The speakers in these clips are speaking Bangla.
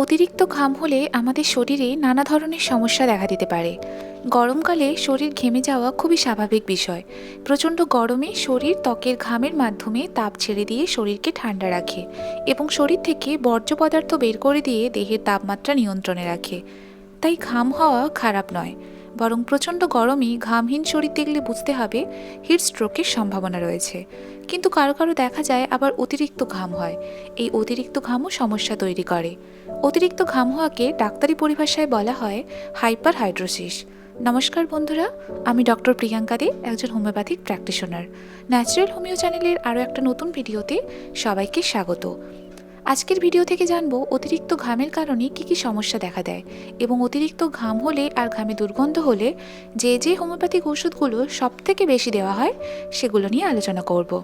অতিরিক্ত ঘাম হলে আমাদের শরীরে নানা ধরনের সমস্যা দেখা দিতে পারে। গরমকালে শরীর ঘেমে যাওয়া খুবই স্বাভাবিক বিষয়। প্রচণ্ড গরমে শরীর ত্বকের ঘামের মাধ্যমে তাপ ছেড়ে দিয়ে শরীরকে ঠান্ডা রাখে এবং শরীর থেকে বর্জ্য পদার্থ বের করে দিয়ে দেহের তাপমাত্রা নিয়ন্ত্রণে রাখে। তাই ঘাম হওয়া খারাপ নয়। বরং প্রচণ্ড গরমই ঘামহীন শরীর দেখলে বুঝতে হবে হিট স্ট্রোকের সম্ভাবনা রয়েছে। কিন্তু কারও কারও দেখা যায় আবার অতিরিক্ত ঘাম হয়। এই অতিরিক্ত ঘামও সমস্যা তৈরি করে। অতিরিক্ত ঘাম হওয়াকে ডাক্তারি পরিভাষায় বলা হয় হাইপার হাইড্রোসিস নমস্কার বন্ধুরা, আমি ডক্টর প্রিয়াঙ্কা দে, একজন হোমিওপ্যাথিক প্র্যাকটিশনার। ন্যাচারাল হোমিও চ্যানেলের আরও একটা নতুন ভিডিওতে সবাইকে স্বাগত। আজকের ভিডিও থেকে জানব অতিরিক্ত ঘামের কারণে কী কী সমস্যা দেখা দেয় এবং অতিরিক্ত ঘাম হলে আর ঘামে দুর্গন্ধ হলে যে যে হোমিওপ্যাথিক ওষুধগুলো সব থেকে বেশি দেওয়া হয় সেগুলো নিয়ে আলোচনা করব।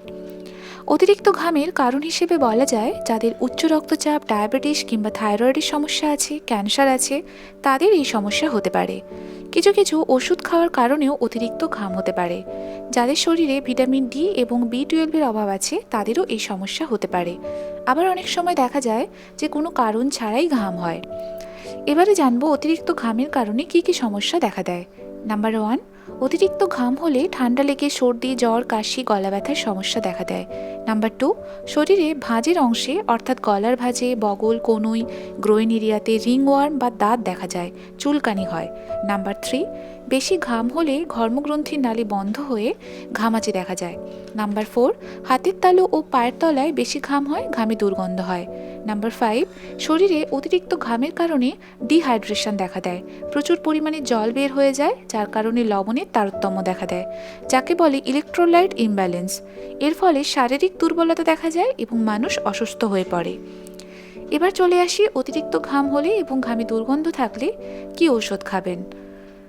অতিরিক্ত ঘামের কারণ হিসেবে বলা যায় যাদের উচ্চ রক্তচাপ, ডায়াবেটিস কিংবা থাইরয়েডের সমস্যা আছে, ক্যান্সার আছে, তাদের এই সমস্যা হতে পারে। কিছু কিছু ওষুধ খাওয়ার কারণেও অতিরিক্ত ঘাম হতে পারে। যাদের শরীরে ভিটামিন ডি এবং বি টুয়েলভের অভাব আছে, তাদেরও এই সমস্যা হতে পারে। আবার অনেক সময় দেখা যায় যে কোনো কারণ ছাড়াই ঘাম হয়। এবারে জানব অতিরিক্ত ঘামের কারণে কি কি সমস্যা দেখা দেয়। নাম্বার ওয়ান অতিরিক্ত ঘাম হলে ঠান্ডা লেগে সর্দি, জ্বর, কাশি, গলা ব্যথার সমস্যা দেখা দেয়। নাম্বার টু, শরীরে ভাঁজের অংশে, অর্থাৎ গলার ভাঁজে, বগল, কনুই গ্রোয়েন এরিয়াতে রিংওয়ার্ম বা দাঁত দেখা যায়, চুলকানি হয়। নাম্বার থ্রি বেশি ঘাম হলে ঘর্মগ্রন্থির নালী বন্ধ হয়ে ঘামাচি দেখা যায়। নাম্বার ফোর হাতের তালু ও পায়ের তলায় বেশি ঘাম হয়, ঘামে দুর্গন্ধ হয়। নাম্বার ফাইভ শরীরে অতিরিক্ত ঘামের কারণে ডিহাইড্রেশন দেখা দেয়। প্রচুর পরিমাণে জল বের হয়ে যায়, যার কারণে লবণের তারতম্য দেখা দেয়, যাকে বলে ইলেকট্রোলাইট ইমব্যালেন্স এর ফলে শারীরিক দুর্বলতা দেখা যায় এবং মানুষ অসুস্থ হয়ে পড়ে। এবার চলে আসি অতিরিক্ত ঘাম হলে এবং ঘামে দুর্গন্ধ থাকলে কি ঔষধ খাবেন?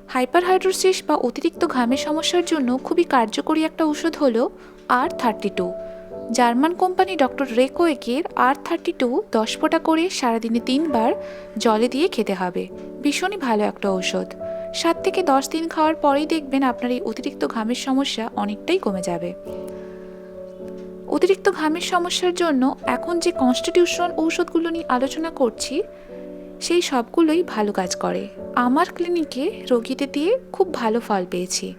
হাইপারহাইড্রোসিস বা অতিরিক্ত ঘামের সমস্যার জন্য খুবই কার্যকরী একটা ওষুধ হলো আর thirty two German company doctor রেকোয়েকের আর থার্টি টু দশ ফোঁটা করে সারাদিনে তিনবার জলে দিয়ে খেতে হবে। ভীষণই ভালো একটা ঔষধ। সাত থেকে দশ দিন খাওয়ার পরেই দেখবেন আপনার এই অতিরিক্ত ঘামের সমস্যা অনেকটাই কমে যাবে। অতিরিক্ত ঘামের সমস্যার জন্য এখন যে কনস্টিটিউশন ঔষধগুলো নিয়ে আলোচনা করছি সেই সবগুলোই ভালো কাজ করে। আমার ক্লিনিকে রোগীদের দিয়ে খুব ভালো ফল পেয়েছি।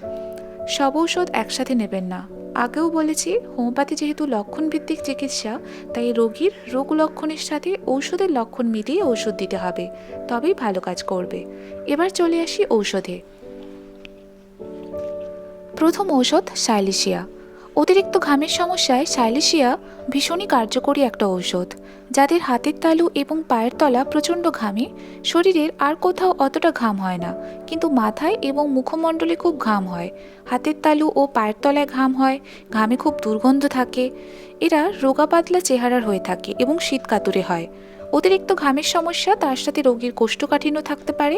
সব ঔষধ একসাথে নেবেন না। আগেও বলেছি, হোমিওপ্যাথি যেহেতু লক্ষণভিত্তিক চিকিৎসা, তাই রোগীর রোগ লক্ষণের সাথে ঔষধের লক্ষণ মিলিয়ে ঔষধ দিতে হবে। তবেই ভালো কাজ করবে। এবার চলে আসি ঔষধে। প্রথম ঔষধ সাইলিশিয়া। অতিরিক্ত ঘামের সমস্যায় সাইলিশিয়া ভীষণই কার্যকরী একটা ঔষধ। যাদের হাতের তালু এবং পায়ের তলা প্রচণ্ড ঘামে, শরীরের আর কোথাও অতটা ঘাম হয় না, কিন্তু মাথায় এবং মুখমণ্ডলে খুব ঘাম হয়। হাতের তালু ও পায়ের তলায় ঘাম হয়, ঘামে খুব দুর্গন্ধ থাকে। এরা রোগা পাতলা চেহারার হয়ে থাকে এবং শীত কাতুরে হয়। অতিরিক্ত ঘামের সমস্যা তার সাথে রোগীর কোষ্ঠকাঠিন্য থাকতে পারে।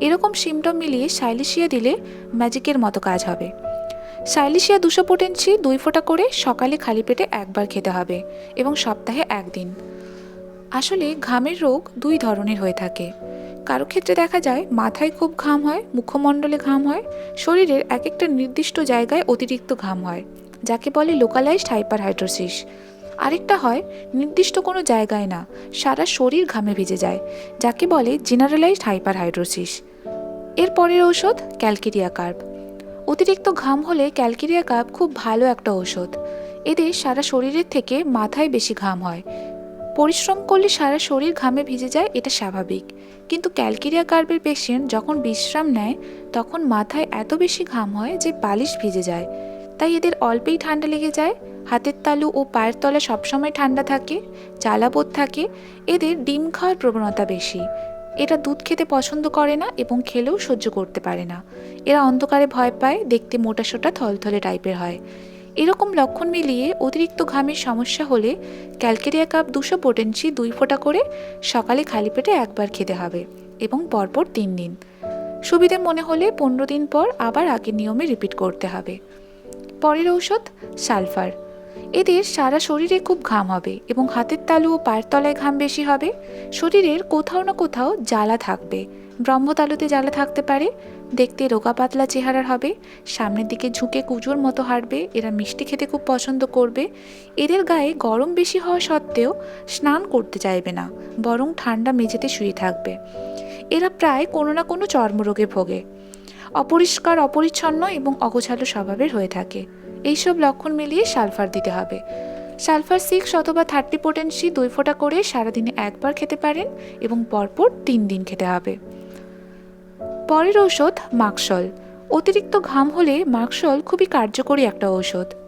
এরকম সিমটম মিলিয়ে সাইলিশিয়া দিলে ম্যাজিকের মতো কাজ হবে। সাইলিশিয়া দুশো পোটেন্সি দুই ফোঁটা করে সকালে খালি পেটে একবার খেতে হবে এবং সপ্তাহে একদিন। আসলে ঘামের রোগ দুই ধরনের হয়ে থাকে। কারও ক্ষেত্রে দেখা যায় মাথায় খুব ঘাম হয়, মুখমণ্ডলে ঘাম হয়, শরীরের এক একটা নির্দিষ্ট জায়গায় অতিরিক্ত ঘাম হয়, যাকে বলে লোকালাইজড হাইপারহাইড্রোসিস আরেকটা হয় নির্দিষ্ট কোনো জায়গায় না, সারা শরীর ঘামে ভিজে যায়, যাকে বলে জেনারেলাইজড হাইপারহাইড্রোসিস এর পরের ঔষধ ক্যালকেরিয়া কার্ব অতিরিক্ত ঘাম হলে ক্যালকেরিয়া কাপ খুব ভালো একটা ঔষধ। এদের সারা শরীরের থেকে মাথায় বেশি ঘাম হয়। পরিশ্রম করলে সারা শরীর ঘামে ভিজে যায়, এটা স্বাভাবিক। কিন্তু ক্যালকেরিয়া কার্বের পেশেন্ট যখন বিশ্রাম নেয়, তখন মাথায় এত বেশি ঘাম হয় যে বালিশ ভিজে যায়। তাই এদের অল্পেই ঠান্ডা লেগে যায়। হাতের তালু ও পায়ের তলা সবসময় ঠান্ডা থাকে, জ্বালাবোধ থাকে। এদের ডিম খাওয়ার প্রবণতা বেশি। এরা দুধ খেতে পছন্দ করে না এবং খেলেও সহ্য করতে পারে না। এরা অন্ধকারে ভয় পায়, দেখতে মোটাসোটা থলথলে টাইপের হয়। এরকম লক্ষণ মিলিয়ে অতিরিক্ত ঘামের সমস্যা হলে ক্যালকেরিয়া কাপ দুশো পোটেন্সি দুই ফোঁটা করে সকালে খালি পেটে একবার খেতে হবে এবং পরপর তিন দিন। সুবিধে মনে হলে পনেরো দিন পর আবার আগের নিয়মে রিপিট করতে হবে। পরের ঔষধ সালফার। এদের সারা শরীরে খুব ঘাম হবে এবং হাতের তালু ও পায়ের তলায় ঘাম বেশি হবে। শরীরের কোথাও না কোথাও জ্বালা থাকবে। ব্রহ্মতালুতে জ্বালা থাকতে পারে, দেখতে রোগা পাতলা চেহারার হবে, সামনের দিকে ঝুঁকে কুজোর মতো হাঁটবে, এরা মিষ্টি খেতে খুব পছন্দ করবে। এদের গায়ে গরম বেশি হওয়া সত্ত্বেও স্নান করতে চাইবে না, বরং ঠান্ডা মেঝেতে শুয়ে থাকবে। এরা প্রায় কোনো না কোনো চর্মরোগে ভোগে। অপরিষ্কার, অপরিচ্ছন্ন এবং অগোছালো স্বভাবের হয়ে থাকে। এইসব লক্ষণ মিলিয়ে সালফার দিতে হবে। সালফার সিক্স অথবা থার্টি পোটেন্সি দুই ফোঁটা করে সারাদিনে একবার খেতে পারেন এবং পরপর তিন দিন খেতে হবে। পরের ঔষধ মাকসল। অতিরিক্ত ঘাম হলে মাকসল খুবই কার্যকরী একটা ঔষধ।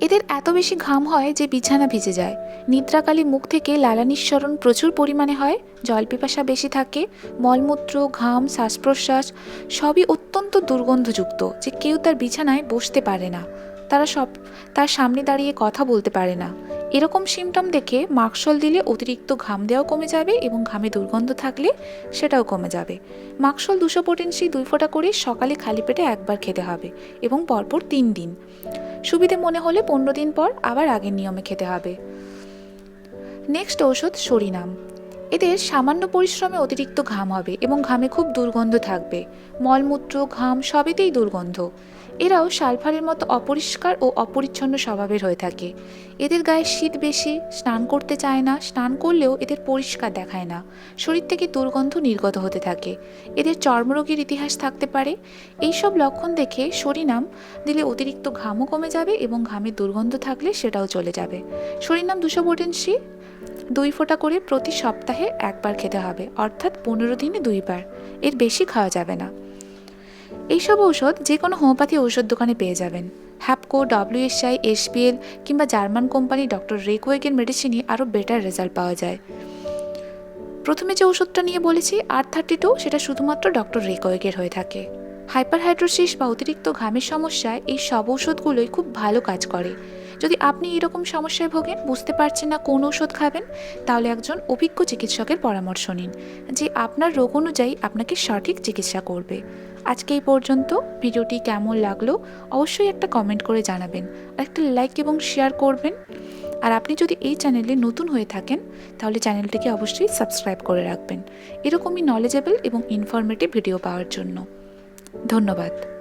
এদের এত বেশি ঘাম হয় যে বিছানা ভিজে যায়। নিদ্রাকালে মুখ থেকে লালা নিঃসরণ প্রচুর পরিমাণে হয় জল পিপাসা বেশি থাকে, মলমূত্র, ঘাম শ্বাস প্রশ্বাস সবই অত্যন্ত দুর্গন্ধযুক্ত যে কেউ তার বিছানায় বসতে পারে না। তারা সব, তার সামনে দাঁড়িয়ে কথা বলতে পারে না। এরকম সিমটম দেখে মাকসল দিলে অতিরিক্ত ঘাম দেওয়াও কমে যাবে এবং ঘামে দুর্গন্ধ থাকলে সেটাও কমে যাবে। মাকসল দুশো পোটেন্সি দুই ফোঁটা করে সকালে খালি পেটে একবার খেতে হবে এবং পরপর তিন দিন। সুবিধে মনে হলে পনেরো দিন পর আবার আগের নিয়মে খেতে হবে। নেক্সট ঔষধ সরিনাম। এদের সামান্য পরিশ্রমে অতিরিক্ত ঘাম হবে এবং ঘামে খুব দুর্গন্ধ থাকবে। মলমূত্র, ঘাম সবেতেই দুর্গন্ধ। এরাও সালফারের মতো অপরিষ্কার ও অপরিচ্ছন্ন স্বভাবের হয়ে থাকে। এদের গায়ে শীত বেশি, স্নান করতে চায় না, স্নান করলেও এদের পরিষ্কার দেখায় না। শরীর থেকে দুর্গন্ধ নির্গত হতে থাকে। এদের চর্মরোগীর ইতিহাস থাকতে পারে। এইসব লক্ষণ দেখে সরিনাম দিলে অতিরিক্ত ঘামও কমে যাবে এবং ঘামের দুর্গন্ধ থাকলে সেটাও চলে যাবে। সরিনাম দুশো পোটেন্সি দুই ফোঁটা করে প্রতি সপ্তাহে একবার খেতে হবে, অর্থাৎ পনেরো দিনে দুইবার। এর বেশি খাওয়া যাবে না। এইসব ঔষধ যে কোনো হোমিওপ্যাথি ঔষধ দোকানে পেয়ে যাবেন। হ্যাপকো, ডব্লিউএসআই, এসপিএল কিংবা জার্মান কোম্পানি ডক্টর রেকোয়েকের মেডিসিনই আরও বেটার রেজাল্ট পাওয়া যায়। প্রথমে যে ওষুধটা নিয়ে বলেছি আর থার্টি টু সেটা শুধুমাত্র ডক্টর রেকোয়েকের হয়ে থাকে। হাইপারহাইড্রোসিস বা অতিরিক্ত ঘামের সমস্যায় এই সব ওষুধগুলোই খুব ভালো কাজ করে। যদি আপনি এরকম সমস্যায় ভোগেন, বুঝতে পারছেন না কোন ওষুধ খাবেন, তাহলে একজন অভিজ্ঞ চিকিৎসকের পরামর্শ নিন, যে আপনার রোগ অনুযায়ী আপনাকে সঠিক চিকিৎসা করবে। আজকে এই পর্যন্ত। ভিডিওটি কেমন লাগল অবশ্যই একটা কমেন্ট করে জানাবেন। আর একটা লাইক এবং শেয়ার করবেন। আর আপনি যদি এই চ্যানেলে নতুন হয়ে থাকেন, তাহলে চ্যানেলটিকে অবশ্যই সাবস্ক্রাইব করে রাখবেন। এরকমই নলেজেবল এবং ইনফরমেটিভ ভিডিও পাওয়ার জন্য। ধন্যবাদ।